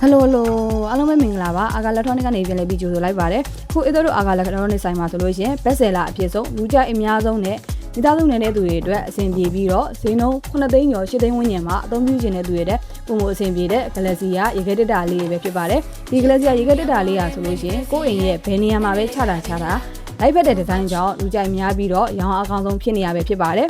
ဟယ်လိုဟယ်လိုအားလုံးပဲမင်္ဂလာပါအာဂါလက်ထရောနစ်ကနေပြန်လည်ပြီးကြိုဆိုလိုက်ပါတယ်ခုအစ်တို့အာဂါလက်ထရောနစ်ဆိုင်မှာဆိုလို့ရှိရင်ဘက်ဆယ်လာအဖြစ်ဆုံးလူကြိုက်အများဆုံးနဲ့မိသားစုနေတဲ့သူတွေအတွက်အဆင်ပြေပြီးတော့ဈေးနှုန်း9သိန်းကျော်10သိန်းဝန်းကျင်မှာအသုံးပြုခြင်းတဲ့သူတွေတဲ့ပုံမအဆင်ပြေတဲ့ Galaxy ကရေခဲတက်တာလေးတွေပဲဖြစ်ပါတယ်ဒီ Galaxy ကရေခဲတက်တာလေးอ่ะဆိုလို့ရှိရင်ကိုယ့်အိမ်ရဲ့ဘယ်နေရာမှာပဲချတာချတာလိုက်ဖက်တဲ့ဒီဇိုင်းကြောင့်လူကြိုက်များပြီးတော့ရောင်းအားအကောင်းဆုံးဖြစ်နေရပဲဖြစ်ပါတယ်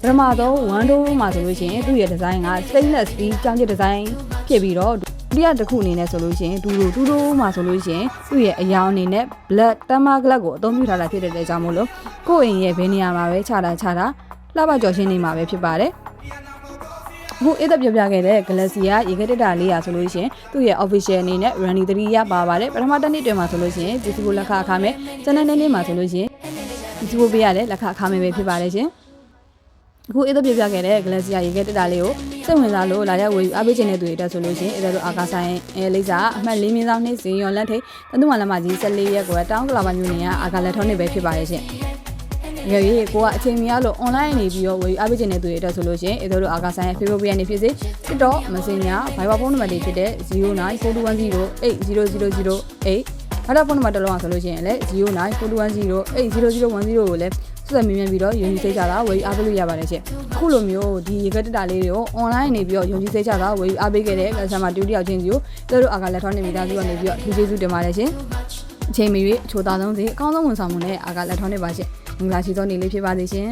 ပထမဆုံး1 door မှာဆိုလို့ရှိရင်သူ့ရဲ့ဒီဇိုင်းက stainless steel ကြောင်းကျစ်ဒီဇိုင်းဖြစ်ပြီးတော့ ဒုတိယတစ်ခုအနေနဲ့ဆိုလို့ရှိရင်ဒူဒူဒူဒူမှာဆိုလို့ရှိရင်သူ့ရဲ့အယောင်အနေနဲ့ black thermal glass ကိုအသုံးပြုထားတာဖြစ်တဲ့အတွက်ကြောင့်မို့လို့ကိုယ့်အိမ်ရဲ့ဘယ်နေရာမှာပဲခြာတာခြာတာလှပကြော်ရှင်းနေမှာပဲဖြစ်ပါတယ်အခုအသက်ပြပြခဲ့တဲ့ Galaxy ကရေခဲတက်တာလေးရာဆိုလို့ရှိရင်သူ့ရဲ့ official အနေနဲ့ Runny 3ရပါပါတယ်ပထမတစ်နှစ်တွင်မှာဆိုလို့ရှိရင်ဒီစီကိုလက်ခအခါမဲ့ကျန်တဲ့နေ့နေ့မှာဆိုလို့ရှိရင်ဒီစီကိုပေးရတဲ့လက်ခအခါမဲ့ပဲဖြစ်ပါတယ်ရှင် အခုအသက်ပြပြခဲ့တဲ့ Galaxy ရေခဲတက်တာလေးကိုစိတ်ဝင်စားလို့လာရောက်ဝယ်ယူအားပေးခြင်းတဲ့သူတွေတက်ဆိုလို့ရှိရင်အဲဒါတို့အာကာဆိုင်အဲလိစာအမှတ်၄မြင်းဆောင်နှိမ့်စင်ရော်လက်ထိတ်တနုမလမကြီး14ရက်ကိုတောင်းကလာပါမျိုးနေကအာကာလက်ထောင်းနေပဲဖြစ်ပါရဲ့ရှင်။ရေရေကိုကအချိန်မီရလို့ online နေပြီးတော့ဝယ်ယူအားပေးခြင်းတဲ့သူတွေတက်ဆိုလို့ရှိရင်အဲဒါတို့အာကာဆိုင် Facebook ကနေဖြစ်စေ TikTok Messenger Viber ဖုန်းနံပါတ်တွေဖြစ်တဲ့0942108008 နောက်တော့ဖုန်းနံပါတ်တစ်လုံးအောင်ဆိုလို့ရှိရင်လည်း094210801010ကိုလည်းဆက်မြင်မြန်ပြီးတော့ယုံကြည်စိတ်ကြတာဝယ်ယူအားပေးလို့ရပါတယ်ရှင်အခုလိုမျိုးဒီရေကတက်တာလေးတွေကို online နေပြီးတော့ယုံကြည်စိတ်ကြတာဝယ်ယူအားပေးခဲ့တဲ့ customer တူတယောက်ချင်းစီကိုတို့တို့အာကလက်ထောင်းနေမိသားစုကနေပြီးတော့ထူးကျေးဇူးတင်ပါတယ်ရှင်အချိန်မီ၍အချို့သားဆုံးစီအကောင်းဆုံးဝန်ဆောင်မှုနဲ့အာကလက်ထောင်းနေပါရှင်မင်္ဂလာရှိသောနေ့လေးဖြစ်ပါစေရှင်